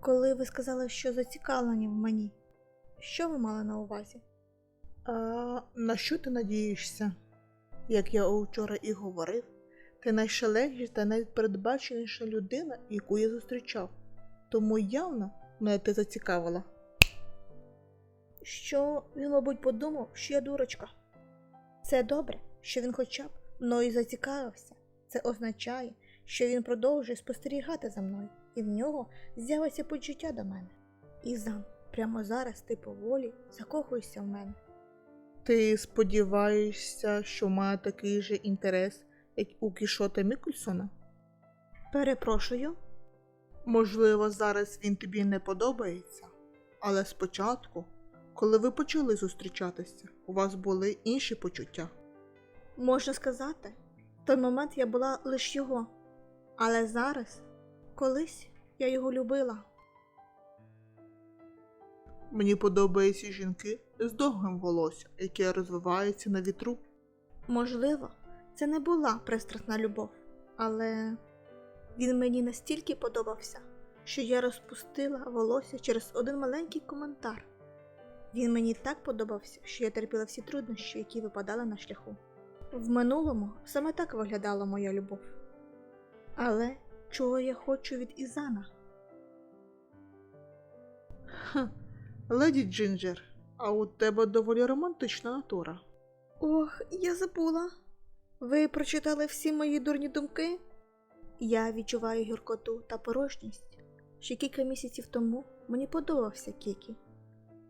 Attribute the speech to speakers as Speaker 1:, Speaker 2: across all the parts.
Speaker 1: Коли ви сказали, що зацікавлені в мені, що ви мали на увазі?
Speaker 2: А на що ти надієшся? Як я вчора і говорив, ти найшалегіша та найпередбаченіша людина, яку я зустрічав. Тому явно мене ти зацікавила.
Speaker 1: Що він, мабуть, подумав, що я дурочка. Це добре, що він хоча б мною зацікавився. Це означає, що він продовжує спостерігати за мною, і в нього з'явиться почуття до мене. Ізан, прямо зараз ти поволі закохуєшся в мене.
Speaker 2: Ти сподіваєшся, що має такий же інтерес, як у Кішота Мікульсона?
Speaker 1: Перепрошую,
Speaker 2: Можливо, зараз він тобі не подобається, але спочатку, коли ви почали зустрічатися, у вас були інші почуття.
Speaker 1: можна сказати, в той момент я була лише його. Але зараз, колись я його любила.
Speaker 2: Мені подобаються жінки з довгим волоссям, яке розвивається на вітру.
Speaker 1: Можливо, це не була пристрасна любов, але він мені настільки подобався, що я розпустила волосся через один маленький коментар. Він мені так подобався, що я терпіла всі труднощі, які випадали на шляху. В минулому саме так виглядала моя любов. Але чого я хочу від Ізана?
Speaker 2: Ха, леді Джинджер, а у тебе доволі романтична натура.
Speaker 1: Ох, я забула. Ви прочитали всі мої дурні думки? Я відчуваю гіркоту та порожність. Ще кілька місяців тому мені подобався Кікі.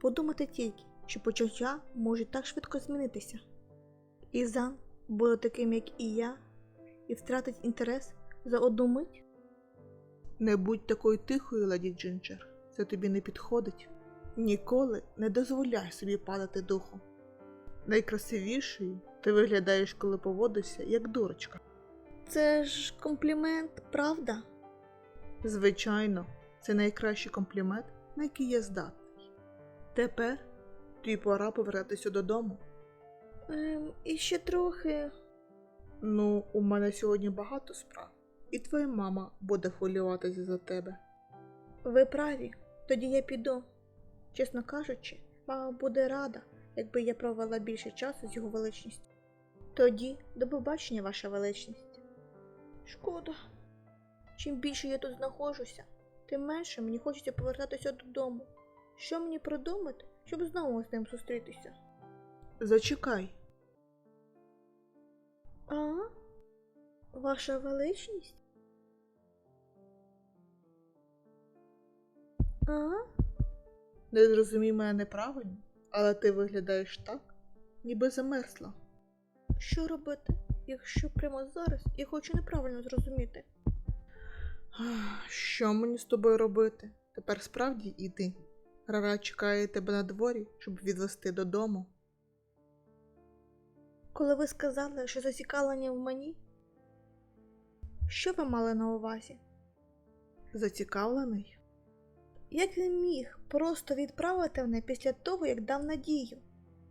Speaker 1: Подумати тільки, що почуття можуть так швидко змінитися. Ізан буде таким, як і я, і втратить інтерес за одну мить.
Speaker 2: Не будь такою тихою, леді Джинджер, це тобі не підходить. Ніколи не дозволяй собі падати духом. Найкрасивішою ти виглядаєш, коли поводишся, як дурочка.
Speaker 1: Це ж комплімент, правда?
Speaker 2: Звичайно, це найкращий комплімент, на який я здатний. Тепер тобі пора повертатися додому.
Speaker 1: Ем, і ще трохи.
Speaker 2: Ну, у мене сьогодні багато справ, і твоя мама буде хвилюватися за тебе.
Speaker 1: Ви праві, тоді я піду. Чесно кажучи, мама буде рада, якби я провела більше часу з його величністю. Тоді до побачення, ваша величність. Шкода. Чим більше я тут знаходжуся, тим менше мені хочеться повертатися додому. Що мені придумати, щоб знову з ним зустрітися?
Speaker 2: Зачекай,
Speaker 1: А? Ваша величність? А?
Speaker 2: не зрозумій мене неправильно, але ти виглядаєш так, ніби замерзла.
Speaker 1: Що робити, якщо прямо зараз я хочу неправильно зрозуміти?
Speaker 2: Що мені з тобою робити? Тепер справді іди. Рара чекає тебе на дворі, щоб відвести додому.
Speaker 1: Коли ви сказали, що зацікавлені в мені, що ви мали на увазі?
Speaker 2: Зацікавлений?
Speaker 1: Як він міг просто відправити мене після того, як дав надію?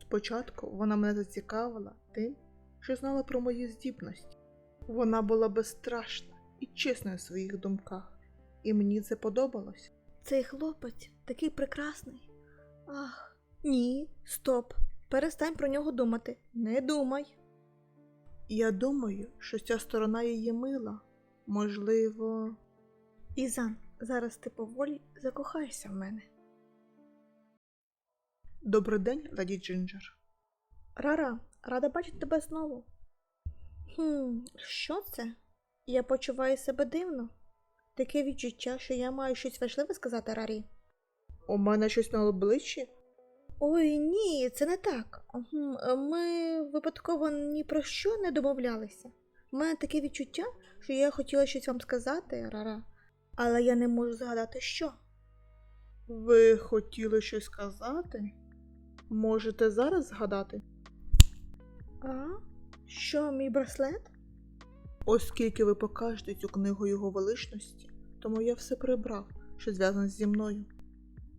Speaker 2: Спочатку вона мене зацікавила тим, що знала про мої здібності. Вона була безстрашна і чесна у своїх думках, і мені це подобалось.
Speaker 1: Цей хлопець такий прекрасний. Ах, ні, стоп. Перестань про нього думати. Не думай.
Speaker 2: Я думаю, що ця сторона її мила. Можливо,
Speaker 1: Ізан, зараз ти поволі закохаєшся в мене.
Speaker 2: добрий день, леді Джинджер.
Speaker 1: Рара, рада бачити тебе знову. Хм, що це? Я почуваю себе дивно. Таке відчуття, що я маю щось важливе сказати Рарі.
Speaker 2: У мене щось на обличчі?
Speaker 1: Ой, ні, це не так. Ми випадково ні про що не домовлялися. У мене таке відчуття, що я хотіла щось вам сказати, Рара, але я не можу згадати що.
Speaker 2: Ви хотіли щось сказати? Можете зараз згадати?
Speaker 1: А? Що, мій браслет?
Speaker 2: Оскільки ви покажете цю книгу його величності, тому я все прибрав, що зв'язане зі мною.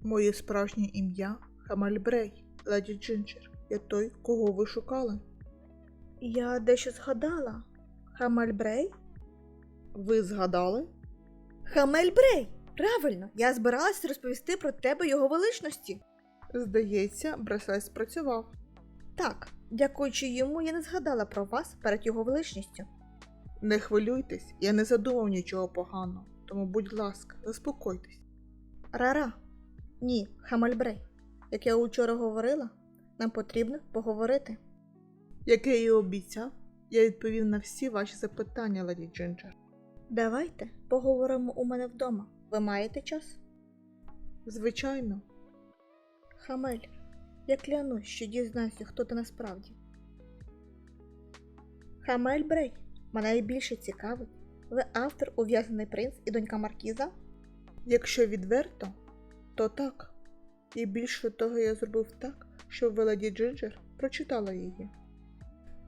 Speaker 2: Моє справжнє ім'я Хамальбрей, леді Джинджер. Я той, кого ви шукали.
Speaker 1: Я дещо згадала. Хамельбрей?
Speaker 2: Ви згадали?
Speaker 1: Хамельбрей!
Speaker 3: Правильно, я збиралась розповісти про тебе його величності.
Speaker 1: Здається, браслет спрацював.
Speaker 3: Так, дякуючи йому, я не згадала про вас перед його величністю.
Speaker 1: Не хвилюйтесь, я не задумав нічого поганого, тому, будь ласка, заспокойтесь.
Speaker 3: Рара. Ні, Хамальбрей. Як я учора говорила, нам потрібно поговорити.
Speaker 1: Як я і обіцяв, я відповів на всі ваші запитання, леді Джинджер.
Speaker 3: Давайте поговоримо у мене вдома. Ви маєте час?
Speaker 1: Звичайно,
Speaker 3: Хамель, я клянусь, що дізнаюся, хто ти насправді. Хамель Брей, мене найбільше цікавить. Ви автор ув'язнений принц і донька Маркіза?
Speaker 1: якщо відверто, то так. І більше того я зробив так, щоб ви, Джинджер, прочитала її.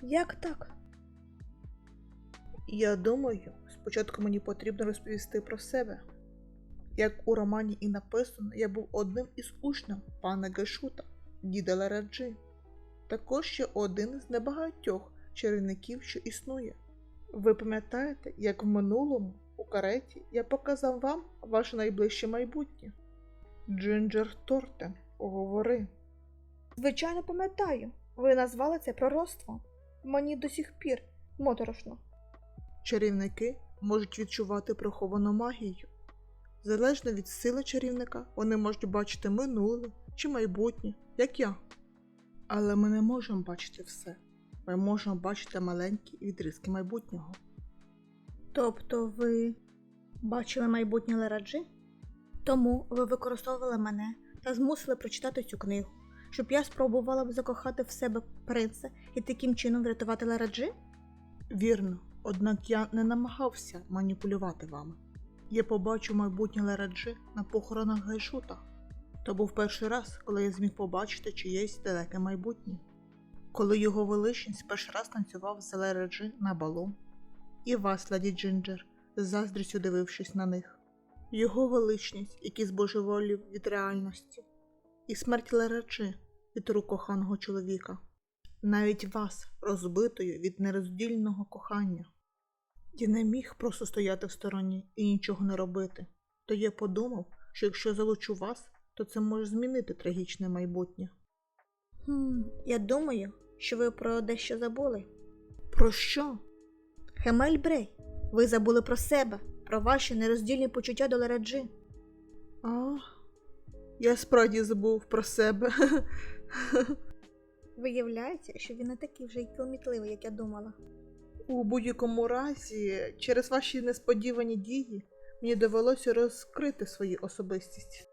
Speaker 3: Як так?
Speaker 1: Я думаю, спочатку мені потрібно розповісти про себе. Як у романі і написано, я був одним із учнів пана Гешута, діда Лараджи. Також ще один з небагатьох чарівників, що існує. Ви пам'ятаєте, як в минулому у кареті я показав вам ваше найближче майбутнє? Джинджер Тортен, говори.
Speaker 3: Звичайно, пам'ятаю. Ви назвали це пророцтвом. Мені до сих пір моторошно.
Speaker 1: Чарівники можуть відчувати приховану магію. Залежно від сили чарівника, вони можуть бачити минуле чи майбутнє, як я. Але ми не можемо бачити все. Ми можемо бачити маленькі відрізки майбутнього.
Speaker 3: Тобто ви бачили майбутнє Лераджи? Тому ви використовували мене та змусили прочитати цю книгу, щоб я спробувала б закохати в себе принца і таким чином врятувати Лераджи?
Speaker 1: Вірно, однак я не намагався маніпулювати вами. Я побачив майбутнє Лераджи на похоронах Гайшута. То був перший раз, коли я зміг побачити чиєсь далеке майбутнє. Коли його величність перший раз танцював з Лераджи на балу, і вас, леді Джинджер, з заздрістю дивившись на них. Його величність, який збожеволів від реальності, і смерть Лераджи від рук коханого чоловіка навіть вас, розбитою від нероздільного кохання. Я не міг просто стояти в стороні і нічого не робити. То я подумав, що якщо залучу вас, то це може змінити трагічне майбутнє.
Speaker 3: Хм, я думаю, що ви про дещо забули.
Speaker 1: Про що?
Speaker 3: Хемель Брей, ви забули про себе, про ваші нероздільні почуття до Лераджи.
Speaker 1: А, я справді забув про себе.
Speaker 3: Виявляється, що він не такий вже й кілмітливий, як я думала.
Speaker 1: У будь-якому разі, через ваші несподівані дії, мені довелося розкрити свою особистість.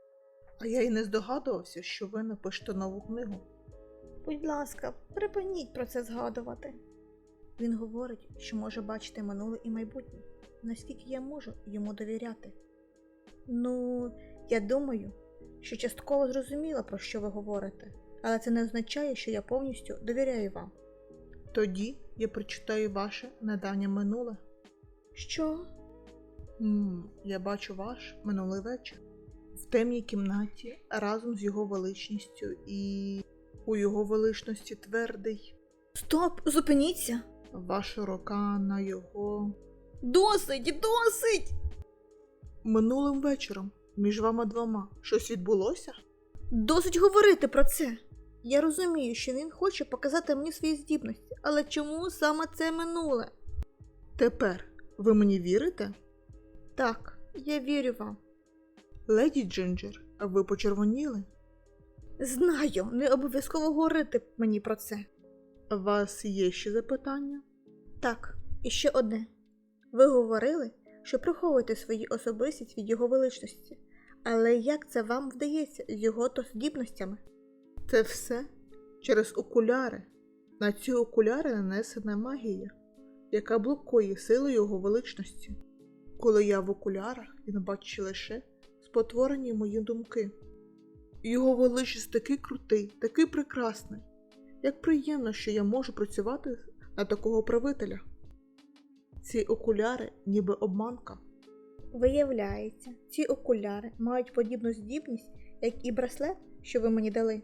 Speaker 1: А я й не здогадувався, що ви напишете нову книгу.
Speaker 3: Будь ласка, припиніть про це згадувати. Він говорить, що може бачити минуле і майбутнє, наскільки я можу йому довіряти. Ну, я думаю, що частково зрозуміла, про що ви говорите, але це не означає, що я повністю довіряю вам.
Speaker 1: Тоді я прочитаю ваше недавнє минуле.
Speaker 3: Що?
Speaker 1: Мм, я бачу ваш минулий вечір в темній кімнаті разом з його величністю і у його величності твердий.
Speaker 3: Стоп, зупиніться!
Speaker 1: Ваша рука на його
Speaker 3: Досить, досить!
Speaker 1: минулим вечором між вами двома щось відбулося?
Speaker 3: Досить говорити про це. Я розумію, що він хоче показати мені свої здібності, але чому саме це минуле?
Speaker 1: Тепер ви мені вірите?
Speaker 3: Так, я вірю вам.
Speaker 1: Леді Джинджер, а ви почервоніли?
Speaker 3: Знаю, не обов'язково говорити мені про це.
Speaker 1: У вас є ще запитання?
Speaker 3: Так, і ще одне. Ви говорили, що приховуєте свої особистість від його величності, але як це вам вдається з його то здібностями?
Speaker 1: Це все через окуляри. На ці окуляри нанесена магія, яка блокує силу його величності. Коли я в окулярах, він бачить лише спотворені мої думки. Його величність такий крутий, такий прекрасний. Як приємно, що я можу працювати на такого правителя. Ці окуляри ніби обманка.
Speaker 3: Виявляється, ці окуляри мають подібну здібність, як і браслет, що ви мені дали.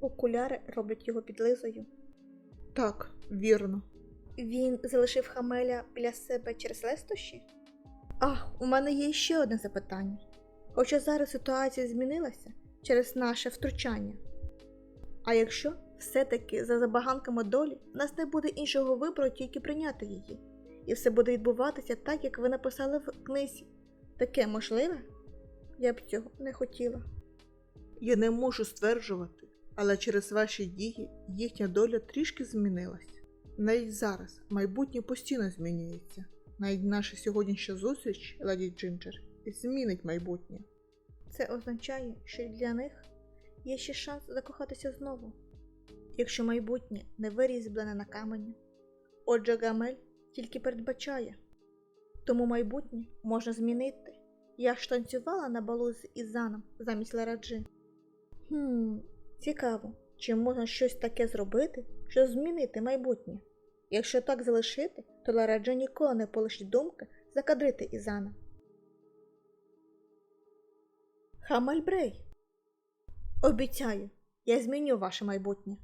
Speaker 3: Окуляри роблять його підлизою.
Speaker 1: Так, вірно.
Speaker 3: Він залишив Хамеля біля себе через лестощі? Ах, у мене є ще одне запитання.
Speaker 1: Хоча зараз ситуація змінилася через наше втручання. А якщо все-таки за забаганками долі в нас не буде іншого вибору, тільки прийняти її, і все буде відбуватися так, як ви написали в книзі. Таке можливе? Я б цього не хотіла.
Speaker 2: Я не можу стверджувати, але через ваші дії їхня доля трішки змінилась. Навіть зараз майбутнє постійно змінюється. Навіть наша сьогоднішня зустріч, леді Джинджер, змінить майбутнє.
Speaker 1: Це означає, що для них є ще шанс закохатися знову, якщо майбутнє не вирізблене на камені. Отже, Гамель тільки передбачає. Тому майбутнє можна змінити. Я ж танцювала на балу з Ізаном замість Лараджи. Хм, цікаво, чи можна щось таке зробити, щоб змінити майбутнє? Якщо так залишити, то Лараджа ніколи не полишить думки закадрити Ізана. Хамальбрей. Обіцяю, я зміню ваше майбутнє.